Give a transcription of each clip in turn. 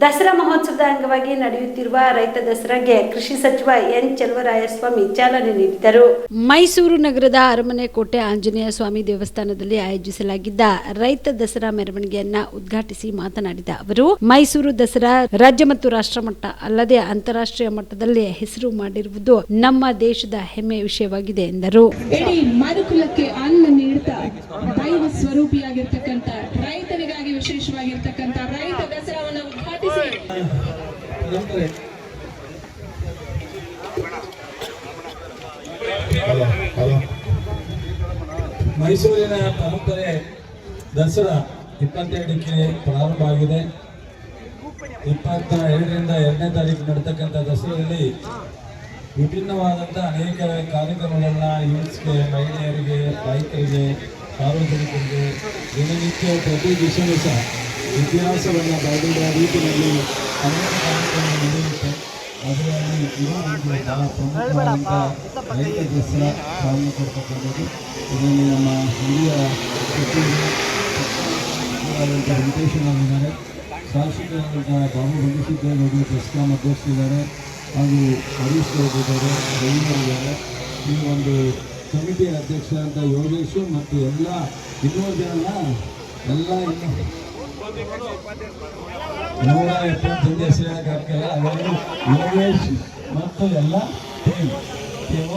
ದಸರಾ ಮಹೋತ್ಸವದ ಅಂಗವಾಗಿ ನಡೆಯುತ್ತಿರುವ ರೈತ ದಸರಾಗೆ ಕೃಷಿ ಸಚಿವ ಎನ್ ಚೆಲುವರಾಯಸ್ವಾಮಿ ಚಾಲನೆ ನೀಡಿದರು. ಮೈಸೂರು ನಗರದ ಅರಮನೆ ಕೋಟೆ ಆಂಜನೇಯ ಸ್ವಾಮಿ ದೇವಸ್ಥಾನದಲ್ಲಿ ಆಯೋಜಿಸಲಾಗಿದ್ದ ರೈತ ದಸರಾ ಮೆರವಣಿಗೆಯನ್ನ ಉದ್ಘಾಟಿಸಿ ಮಾತನಾಡಿದ ಅವರು ಮೈಸೂರು ದಸರಾ ರಾಜ್ಯ ಮತ್ತು ರಾಷ್ಟ್ರ ಮಟ್ಟ ಅಲ್ಲದೆ ಅಂತಾರಾಷ್ಟ್ರೀಯ ಮಟ್ಟದಲ್ಲಿ ಹೆಸರು ಮಾಡಿರುವುದು ನಮ್ಮ ದೇಶದ ಹೆಮ್ಮೆ ವಿಷಯವಾಗಿದೆ ಎಂದರು. ಇಡೀ ಮರುಕುಲಕ್ಕೆ ಅನ್ನ ನೀಡುತ್ತಾ ದೈವ ಸ್ವರೂಪಿಯಾಗಿರ್ತಕ್ಕಂಥ ರೈತನಿಗಾಗಿ ವಿಶೇಷವಾಗಿರ್ತಕ್ಕಂಥ ರೈತ ದಸರಾವನ್ನ ಉದ್ಘಾಟಿಸಿ ಮೈಸೂರಿನ ಪರಂಪರೆ ದಸರಾ ಇಪ್ಪತ್ತೆರಡಕ್ಕೆ ಪ್ರಾರಂಭ ಆಗಿದೆ. ಇಪ್ಪತ್ತ ಎರಡರಿಂದ ಎರಡನೇ ತಾರೀಕು ನಡತಕ್ಕಂಥ ದಸರಾದಲ್ಲಿ ವಿಭಿನ್ನವಾದಂಥ ಅನೇಕ ಕಾರ್ಯಕ್ರಮಗಳನ್ನ ಯೂತ್ಸ್ಗೆ ಮಹಿಳೆಯರಿಗೆ, ರೈತರಿಗೆ, ಸಾರ್ವಜನಿಕರಿಗೆ, ದಿನನಿತ್ಯ ಪ್ರತಿ ದಿವಸವೂ ಸಹ ಇತಿಹಾಸವನ್ನು ಬರೆದಿರುವ ರೀತಿಯಲ್ಲಿ ಅನೇಕ ಕಾರ್ಯಕ್ರಮ ನಡೆಯುತ್ತೆ ಅದರಲ್ಲಿ ಒಂದು ಬಹಳ ಪ್ರಮುಖವಾದಂಥ ರೈತ ದಸರಾ ಚಾಲನೆ ಕೊಡ್ತಕ್ಕಂಥದ್ದು ಇದರಲ್ಲಿ ನಮ್ಮ ಹಿರಿಯ ಸಚಿವರು ಆದಂಥ ವೆಂಕಟೇಶ್ವರರಾಗಿದ್ದಾರೆ ಶಾಸಕರಾದಂಥ ಬಾಬು ಬಂಧಿಸಿದ್ದೇವರು ದಸರಾ ಹಾಗೂ ಹರೀಶ್ ಗೌಡ್ ಇದ್ದಾರೆ ಈ ಒಂದು ಕಮಿಟಿ ಅಧ್ಯಕ್ಷರಾದಂಥ ಯೋಗೇಶು ಮತ್ತು ಎಲ್ಲ ಇನ್ನೂರು ಜನ ಎಲ್ಲ ಇನ್ನು ನೂರ ಹೇಳಕ್ಕಾಗಲ್ಲ ಅವೆಲ್ಲರೂ ಯೋಗೇಶ್ ಮತ್ತು ಎಲ್ಲ ಟೀಮ್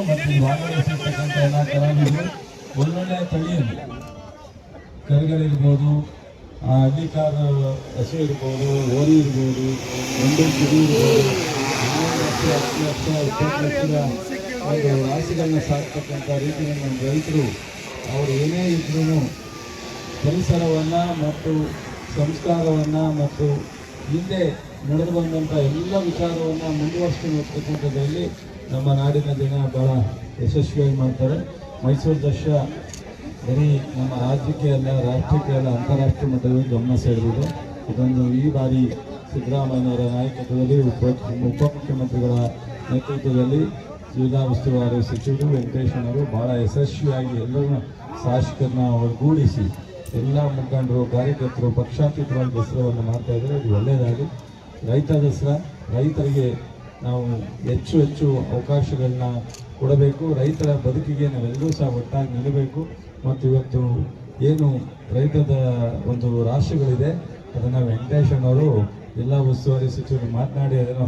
ಮತ್ತು ಭಾಗವಹಿಸಿರ್ತಕ್ಕಂಥ ಎಲ್ಲ ಕಲಾವಿದರು ಒಳ್ಳೊಳ್ಳೆಯ ತಳಿಯಲ್ಲಿ ಕರ್ಗಳಿರ್ಬೋದು ಹಳ್ಳಿಕಾರ ಹಸು ಇರ್ಬೋದು ಓರಿ ಇರ್ಬೋದು, ಒಂದು ಕುರಿ ಇರ್ಬೋದು ಹತ್ತು ಲಕ್ಷ ಇಪ್ಪತ್ತು ಲಕ್ಷದ ಒಂದು ರಾಶಿಗಳನ್ನ ಸಾಕ್ತಕ್ಕಂಥ ರೀತಿಯಲ್ಲಿ ನಮ್ಮ ರೈತರು, ಅವರು ಏನೇ ಇದ್ರೂ ಪರಿಸರವನ್ನು ಮತ್ತು ಸಂಸ್ಕಾರವನ್ನು ಮತ್ತು ಹಿಂದೆ ನಡೆದು ಬಂದಂಥ ಎಲ್ಲ ವಿಚಾರವನ್ನು ಮುಂದುವರಿಸ್ಕೊಂಡು ಹೋಗ್ತಕ್ಕಂಥದ್ರಲ್ಲಿ ನಮ್ಮ ನಾಡಿನ ಜನ ಭಾಳ ಯಶಸ್ವಿಯಾಗಿ ಮಾಡ್ತಾರೆ. ಮೈಸೂರು ದಸರಾ ಬರೀ ನಮ್ಮ ರಾಜ್ಯಕ್ಕೆ ಅಲ್ಲ, ರಾಷ್ಟ್ರಕ್ಕೆ ಅಲ್ಲ, ಅಂತಾರಾಷ್ಟ್ರೀಯ ಮಟ್ಟದಲ್ಲಿ ಗಮನ ಸೆಳೆದಿದೆ. ಇದೊಂದು ಈ ಬಾರಿ ಸಿದ್ದರಾಮಯ್ಯನವರ ನಾಯಕತ್ವದಲ್ಲಿ, ಉಪ ಉಪಮುಖ್ಯಮಂತ್ರಿಗಳ ನೇತೃತ್ವದಲ್ಲಿ ಜಿಲ್ಲಾ ಉಸ್ತುವಾರಿ ಸಚಿವರು ವೆಂಕಟೇಶ್ವರವರು ಭಾಳ ಯಶಸ್ವಿಯಾಗಿ ಎಲ್ಲರೂ ಶಾಸಕರನ್ನ ಒಗ್ಗೂಡಿಸಿ ಎಲ್ಲ ಮುಖಂಡರು, ಕಾರ್ಯಕರ್ತರು ಪಕ್ಷಾತೀತವಾಗಿ ದಸರಾವನ್ನು ಮಾಡ್ತಾ ಇದ್ದಾರೆ. ಇದು ಒಳ್ಳೆಯದಾಗಿ ರೈತ ದಸರಾ, ರೈತರಿಗೆ ನಾವು ಹೆಚ್ಚು ಹೆಚ್ಚು ಅವಕಾಶಗಳನ್ನ ಕೊಡಬೇಕು. ರೈತರ ಬದುಕಿಗೆ ನಾವೆಲ್ಲರೂ ಸಹ ಒಟ್ಟಾಗಿ ನಿಲ್ಲಬೇಕು. ಮತ್ತು ಇವತ್ತು ಏನು ರೈತದ ಒಂದು ರಾಷ್ಟ್ರಗಳಿದೆ ಅದನ್ನು ವೆಂಕಟೇಶಣ್ಣವರು ಎಲ್ಲ ಉಸ್ತುವಾರಿ ಸಚಿವರು ಮಾತನಾಡಿ, ಅದನ್ನು